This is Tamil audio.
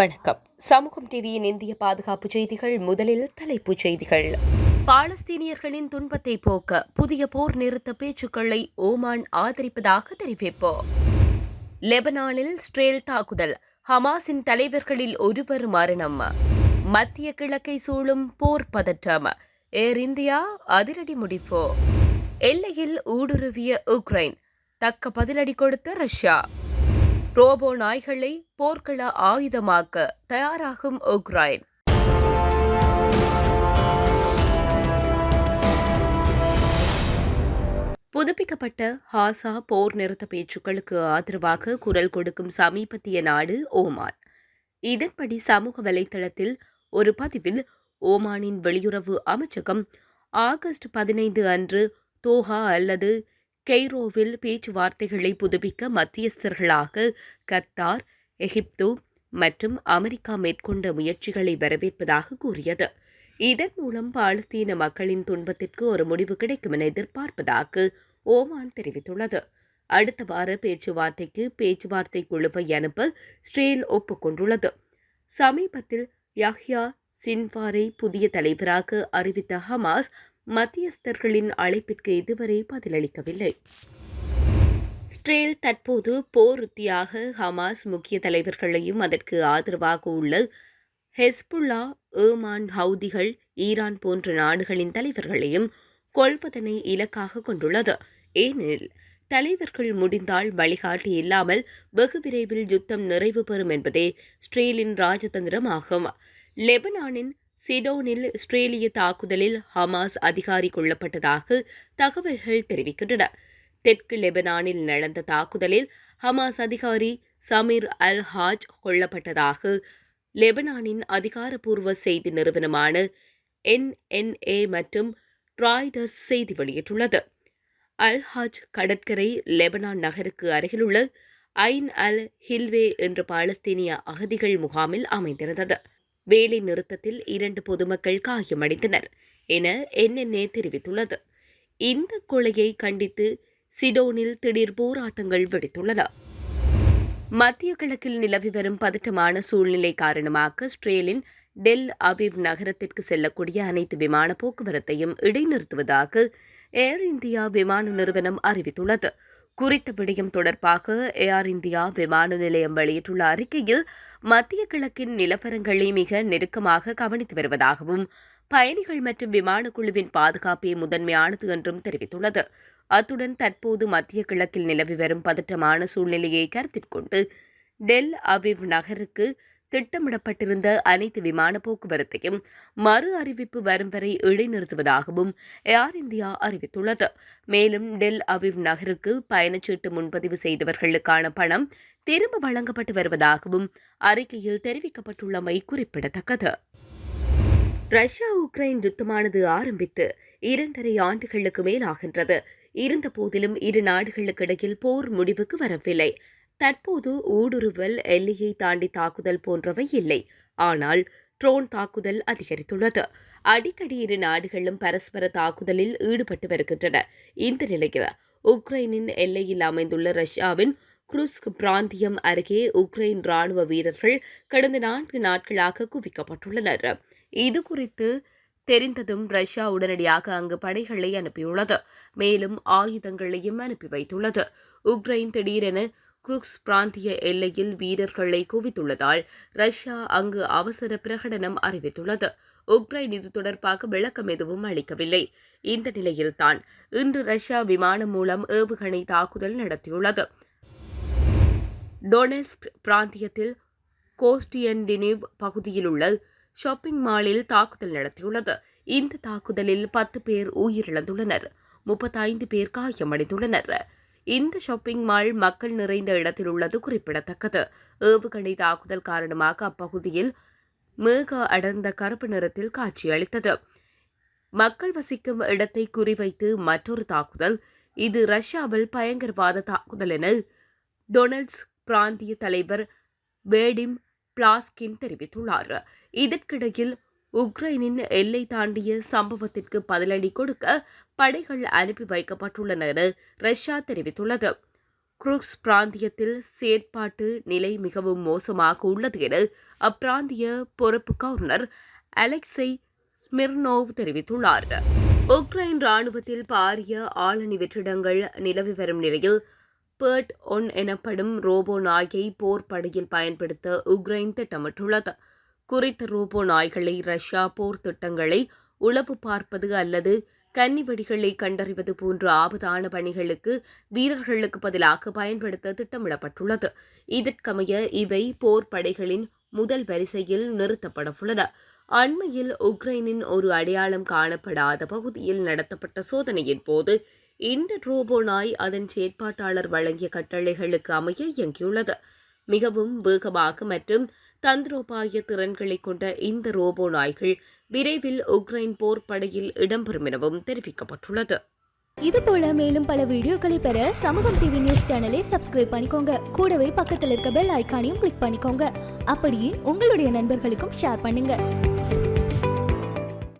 வணக்கம். சமூகம் டிவியின் இந்திய பாதுகாப்பு செய்திகள் முதலில் தலைப்புச் செய்திகள். பாலஸ்தீனியர்களின் துன்பத்தை போக்க புதிய போர் நிறுத்த பேச்சுக்களை ஓமான் ஆதரிப்பதாக தெரிவிப்பு. லெபனானில் ஸ்ட்ரேல் தாக்குதல் ஹமாஸின் தலைவர்களில் ஒருவர் மரணம். மத்திய கிழக்கை சூழும் போர் பதற்றம் ஏர் இந்தியா அதிரடி முடிப்போ. எல்லையில் ஊடுருவிய உக்ரைன் தக்க பதிலடி கொடுத்த ரஷ்யா. ரோபோ நாய்களை போர்க்கள ஆயுதமாக்க தயாராகும் உக்ரைன். புதுப்பிக்கப்பட்ட ஹாசா போர் நிறுத்த பேச்சுக்களுக்கு ஆதரவாக குரல் கொடுக்கும் சமீபத்திய நாடு ஓமான். இதன்படி சமூக வலைதளத்தில் ஒரு பதிவில் ஓமானின் வெளியுறவு அமைச்சகம் ஆகஸ்ட் பதினைந்து அன்று தோஹா அல்லது கெய்ரோவில் பேச்சுவார்த்தைகளை புதுப்பிக்க மத்தியஸ்தர்களாக கத்தார் எகிப்து மற்றும் அமெரிக்கா மேற்கொண்ட முயற்சிகளை வரவேற்பதாக கூறியது. இதன் மூலம் பாலஸ்தீன மக்களின் துன்பத்திற்கு ஒரு முடிவு கிடைக்கும் என எதிர்பார்ப்பதாக ஓமான் தெரிவித்துள்ளது. அடுத்த வார பேச்சுவார்த்தைக்கு பேச்சுவார்த்தை குழுவை அனுப்ப ஸ்ரேல் ஒப்புக்கொண்டுள்ளது சமீபத்தில் யஹ்யா சின்வாரை புதிய தலைவராக அறிவித்த ஹமாஸ் மத்தியஸ்தர்களின் அழைப்பிற்கு இதுவரை பதிலளிக்கவில்லை. இஸ்ரேல் தற்போது போர் உத்தியாக ஹமாஸ் முக்கிய தலைவர்களையும் அதற்கு ஆதரவாக உள்ள ஹெஸ்புல்லா ஏமான் ஹவுதிகள் ஈரான் போன்ற நாடுகளின் தலைவர்களையும் கொள்வதனை இலக்காக கொண்டுள்ளது. ஏனெனில் தலைவர்கள் முடிந்தால் வழிகாட்டி இல்லாமல் வெகு விரைவில் யுத்தம் நிறைவு பெறும் என்பதே ஸ்ட்ரேலின் ராஜதந்திரம் ஆகும் லெபனானின் சிடோனில் இஸ்ரேலிய தாக்குதலில் ஹமாஸ் அதிகாரி கொல்லப்பட்டதாக தகவல்கள் தெரிவிக்கின்றன. தெற்கு லெபனானில் நடந்த தாக்குதலில் ஹமாஸ் அதிகாரி சமீர் அல் ஹாஜ் கொல்லப்பட்டதாக லெபனானின் அதிகாரப்பூர்வ செய்தி நிறுவனமான என்என்ஏ மற்றும் ராய்டர்ஸ் செய்தி வெளியிட்டுள்ளது. அல் ஹாஜ் கடற்கரை லெபனான் நகருக்கு அருகிலுள்ள ஐன் அல் ஹில்வே என்ற பாலஸ்தீனிய அகதிகள் முகாமில் அமைந்திருந்தது. வேலை நிறுத்தத்தில் இரண்டு பொதுமக்கள் காயமடைந்தனர் என என்என்ஏ தெரிவித்துள்ளது. இந்த கொலையை கண்டித்து சிடோனில் திடீர் போராட்டங்கள் வெடித்துள்ளன. மத்திய கிழக்கில் நிலவி வரும் பதற்றமான சூழ்நிலை காரணமாக ஸ்ட்ரேலின் டெல் அபிவ் நகரத்திற்கு செல்லக்கூடிய அனைத்து விமான போக்குவரத்தையும் இடைநிறுத்துவதாக ஏர் இந்தியா விமான நிறுவனம் அறிவித்துள்ளது. குறித்த விடயம் தொடர்பாக ஏர் இந்தியா விமான நிலையம் வெளியிட்டுள்ள அறிக்கையில் மத்திய கிழக்கின் நிலவரங்களை மிக நெருக்கமாக கவனித்து வருவதாகவும் பயணிகள் மற்றும் விமான குழுவின் பாதுகாப்பே முதன்மையானது என்றும் தெரிவித்துள்ளது. அத்துடன் தற்போது மத்திய கிழக்கில் நிலவி வரும் பதற்றமான சூழ்நிலையை கருத்தில் கொண்டு டெல் அவிவ் நகருக்கு திட்டமிடப்பட்டிருந்த அனைத்து விமான போக்குவரத்தையும் மறு அறிவிப்பு வரும் வரை இடைநிறுத்துவதாகவும் ஏர் இந்தியா அறிவித்துள்ளது. மேலும் டெல் அவிவ் நகருக்கு பயணச்சீட்டு முன்பதிவு செய்தவர்களுக்கான பணம் திரும்ப வழங்கப்பட்டு வருவதாகவும் அறிக்கையில் தெரிவிக்கப்பட்டுள்ளமை குறிப்பிடத்தக்கது. ரஷ்யா உக்ரைன் யுத்தமானது ஆரம்பித்து இரண்டரை ஆண்டுகளுக்கு மேலாகின்றது. இருந்த போதிலும் இரு நாடுகளுக்கு இடையில் போர் முடிவுக்கு வரவில்லை. தற்போது ஊடுருவல் எல்லையை தாண்டி தாக்குதல் போன்றவை இல்லை. ஆனால் ட்ரோன் தாக்குதல் அதிகரித்துள்ளது. அடிக்கடி இரு நாடுகளும் பரஸ்பர தாக்குதலில் ஈடுபட்டு வருகின்றன. இந்த நிலையில் உக்ரைனின் எல்லையில் அமைந்துள்ள ரஷ்யாவின் குருஸ்க் பிராந்தியம் அருகே உக்ரைன் ராணுவ வீரர்கள் கடந்த நான்கு நாட்களாக குவிக்கப்பட்டுள்ளனர். இது குறித்து தெரிந்ததும் ரஷ்யா உடனடியாக அங்கு படைகளை அனுப்பியுள்ளது. மேலும் ஆயுதங்களையும் அனுப்பி வைத்துள்ளது. உக்ரைன் திடீரென குருக்ஸ் பிராந்திய எல்லையில் வீரர்களை குவித்துள்ளதால் ரஷ்யா அங்கு அவசர பிரகடனம் அறிவித்துள்ளது. உக்ரைன் இது தொடர்பாக விளக்கம் எதுவும் அளிக்கவில்லை. இந்த நிலையில்தான் இன்று ரஷ்யா விமானம் மூலம் ஏவுகணை தாக்குதல் நடத்தியுள்ளது. டொனெஸ்க் பிராந்தியத்தில் கோஸ்டியன்டினிவ் பகுதியில் உள்ள ஷாப்பிங் மாலில் தாக்குதல் நடத்தியுள்ளது. இந்த தாக்குதலில் பத்து பேர் உயிரிழந்துள்ளனர். முப்பத்தைந்து பேர் காயமடைந்துள்ளனர். இந்த ஷாப்பிங் மால் மக்கள் நிறைந்த இடத்தில் உள்ளது குறிப்பிடத்தக்கது. ஏவுகணை தாக்குதல் காரணமாக அப்பகுதியில் மேக அடர்ந்த கருப்பு நிறத்தில் காட்சியளித்தது. மக்கள் வசிக்கும் இடத்தை குறிவைத்து மற்றொரு தாக்குதல். இது ரஷ்யாவில் பயங்கரவாத தாக்குதல் என டொனால்ட்ஸ் பிராந்திய தலைவர் வேடிம் பிளாஸ்கின் தெரிவித்துள்ளார். இதற்கிடையில் உக்ரைனின் எல்லை தாண்டிய சம்பவத்திற்கு பதிலடி கொடுக்க படைகள் அனுப்பி வைக்கப்பட்டுள்ளன என ரஷ்யா தெரிவித்துள்ளது. குரூக்ஸ் பிராந்தியத்தில் செயற்பாட்டு நிலை மிகவும் மோசமாக உள்ளது என அப்பிராந்திய பொறுப்பு கவர்னர் அலெக்சை ஸ்மிர்னோவ் தெரிவித்துள்ளார். உக்ரைன் ராணுவத்தில் பாரிய ஆளணி வெற்றிடங்கள் நிலவி வரும் நிலையில் பேர்ட் ஒன் எனப்படும் ரோபோ நாயை போர் படையில் பயன்படுத்த உக்ரைன் திட்டமிட்டுள்ளது. குறித்த ரோபோ நாய்களை ரஷ்யா போர் திட்டங்களை உளவு பார்ப்பது அல்லது கன்னிவெடிகளை கண்டறிவது போன்ற ஆபத்தான பணிகளுக்கு வீரர்களுக்கு பதிலாக பயன்படுத்த திட்டமிடப்பட்டுள்ளது. இதற்கமைய இவை போர் படைகளின் முதல் வரிசையில் நிறுத்தப்படவுள்ளது. அண்மையில் உக்ரைனின் ஒரு அடையாளம் காணப்படாத பகுதியில் நடத்தப்பட்ட சோதனையின் போது இந்த ரோபோ நாய் அதன் செயற்பாட்டாளர் வழங்கிய கட்டளைகளுக்கு அமைய இயங்கியுள்ளது. மிகவும் வேகமாக மற்றும் தந்திரோபாய திறன்களை கொண்ட இந்த ரோபோ நாய்கள் விரைவில் உக்ரைன் போர் படையில் இடம்பெறும் எனவும் தெரிவிக்கப்பட்டுள்ளது. இது போல மேலும் பல வீடியோக்களை பெற சமூகம் டிவி நியூஸ் சேனலை சப்ஸ்கிரைப் பண்ணிக்கோங்க. கூடவே பக்கத்தில் இருக்க பெல் ஐக்கானையும் கிளிக் பண்ணிக்கோங்க. அப்படியே உங்களுடைய நண்பர்களுக்கும் ஷேர் பண்ணுங்க.